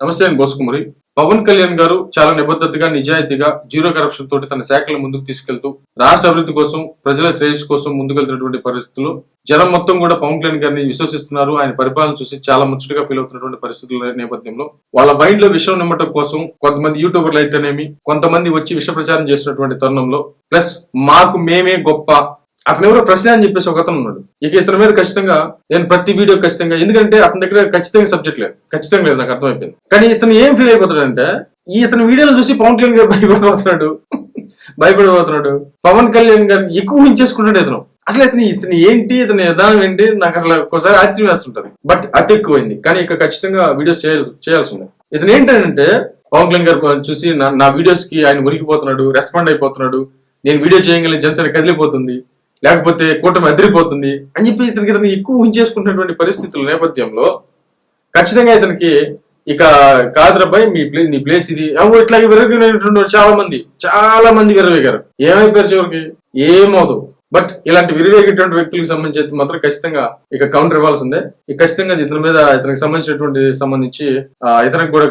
నమస్తే అండి బోసుకుమరి. పవన్ కళ్యాణ్ గారు చాలా నిబద్ధతగా నిజాయితీగా జీరో కరప్షన్ తోటి తన శాఖలు ముందుకు తీసుకెళ్తూ రాష్ట్ర అభివృద్ధి కోసం ప్రజల శ్రేయస్సు కోసం ముందుకెళ్తున్నటువంటి పరిస్థితుల్లో జనం మొత్తం కూడా పవన్ కళ్యాణ్ గారిని విశ్వసిస్తున్నారు. ఆయన పరిపాలన చూసి చాలా ముచ్చటగా ఫీల్ అవుతున్నటువంటి పరిస్థితుల నేపథ్యంలో వాళ్ళ మైండ్లో విషయం నిమ్మటం కోసం కొంతమంది యూట్యూబర్లు అయితేనేమి కొంతమంది వచ్చి విష ప్రచారం చేసినటువంటి తరుణంలో ప్లస్ మాకు మేమే గొప్ప అతను ఎవరో ప్రశ్న అని చెప్పేసి ఒక అతను ఉన్నాడు. ఇక ఇతని మీద ఖచ్చితంగా నేను ప్రతి వీడియో ఖచ్చితంగా ఎందుకంటే అతని దగ్గర ఖచ్చితంగా సబ్జెక్ట్ లేదు. ఖచ్చితంగా లేదు నాకు అర్థమైపోయింది. కానీ ఇతను ఏం ఫీల్ అయిపోతాడంటే ఈ ఇతని వీడియోలు చూసి పవన్ కళ్యాణ్ గారు భయపడిపోతున్నాడు భయపడిపోతున్నాడు పవన్ కళ్యాణ్ గారు ఎక్కువ హించేసుకుంటాడు ఇతను. అసలు ఇతని ఇతని ఏంటి ఇతని విధానం ఏంటి నాకు అసలు ఒక్కోసారి ఆశ్చర్యం వేస్తుంటది. బట్ అతి ఎక్కువైంది. కానీ ఇక ఖచ్చితంగా వీడియోస్ చేయాల్సి చేయాల్సి ఉంది. ఇతను ఏంటంటే పవన్ కళ్యాణ్ గారు చూసి నా నా వీడియోస్కి ఆయన మునిగిపోతున్నాడు రెస్పాండ్ అయిపోతున్నాడు. నేను వీడియో చేయగలిగిన జనసేన కదిలిపోతుంది. లేకపోతే కూటమి అదిరిపోతుంది అని చెప్పి ఇతనికి ఇతను ఎక్కువ ఉంచేసుకున్నటువంటి పరిస్థితుల నేపథ్యంలో ఖచ్చితంగా ఇతనికి ఇక కాదురబ్బాయి మీ ప్లే నీ ప్లేస్ ఇది. అవు ఇట్లా విరగినటువంటి చాలా మంది చాలా మంది విరవేగారు ఏమైపోయారు చివరికి? ఏమవుదు బట్ ఇలాంటి విరివేగేటువంటి వ్యక్తులకు సంబంధించి అయితే మాత్రం ఖచ్చితంగా ఇక కౌంటర్ ఇవ్వాల్సిందే. ఇక ఖచ్చితంగా ఇతని మీద ఇతనికి సంబంధించినటువంటి సంబంధించి ఇతనికి కూడా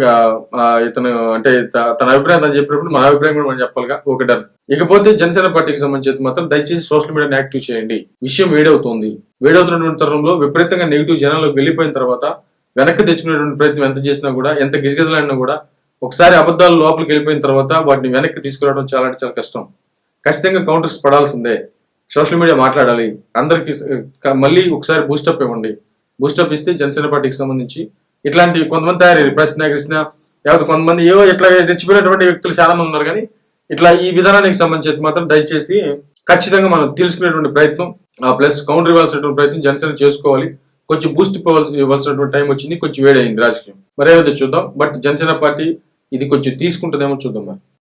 ఇతను అంటే తన అభిప్రాయం తను చెప్పినప్పుడు మన అభిప్రాయం కూడా మనం చెప్పాలిగా. ఒక డన్ ఇకపోతే జనసేన పార్టీకి సంబంధించి అయితే మాత్రం దయచేసి సోషల్ మీడియాని యాక్టివ్ చేయండి. విషయం వేడవుతోంది. వేడవుతున్నటువంటి తరుణంలో విపరీతంగా నెగిటివ్ జనాల్లోకి వెళ్ళిపోయిన తర్వాత వెనక్కి తెచ్చుకునేటువంటి ప్రయత్నం ఎంత చేసినా కూడా ఎంత గిజగిజలాడినా కూడా ఒకసారి అబద్ధాలు లోపలికి వెళ్ళిపోయిన తర్వాత వాటిని వెనక్కి తీసుకురావడం చాలా అంటే చాలా కష్టం. ఖచ్చితంగా కౌంటర్స్ పడాల్సిందే. సోషల్ మీడియా మాట్లాడాలి. అందరికి మళ్ళీ ఒకసారి బూస్టప్ ఇవ్వండి. బూస్టప్ ఇస్తే జనసేన పార్టీకి సంబంధించి ఇట్లాంటి కొంతమంది తయారయ్యారు. ప్రశ్న కృష్ణ లేకపోతే కొంతమంది ఏవో ఇట్లా తెచ్చిపోయినటువంటి వ్యక్తులు చాలా మంది ఉన్నారు కానీ ఇట్లా ఈ విధానానికి సంబంధించి మాత్రం దయచేసి ఖచ్చితంగా మనం తెలుసుకునేటువంటి ప్రయత్నం ఆ ప్లస్ కౌంటర్ ఇవ్వాల్సినటువంటి ప్రయత్నం జనసేన చేసుకోవాలి. కొంచెం బూస్ట్ ఇవ్వాల్సి ఇవ్వాల్సినటువంటి టైం వచ్చింది. కొంచెం వేడైంది రాజకీయం. మరేమైతే చూద్దాం. బట్ జనసేన పార్టీ ఇది కొంచెం తీసుకుంటుందేమో చూద్దాం మరి.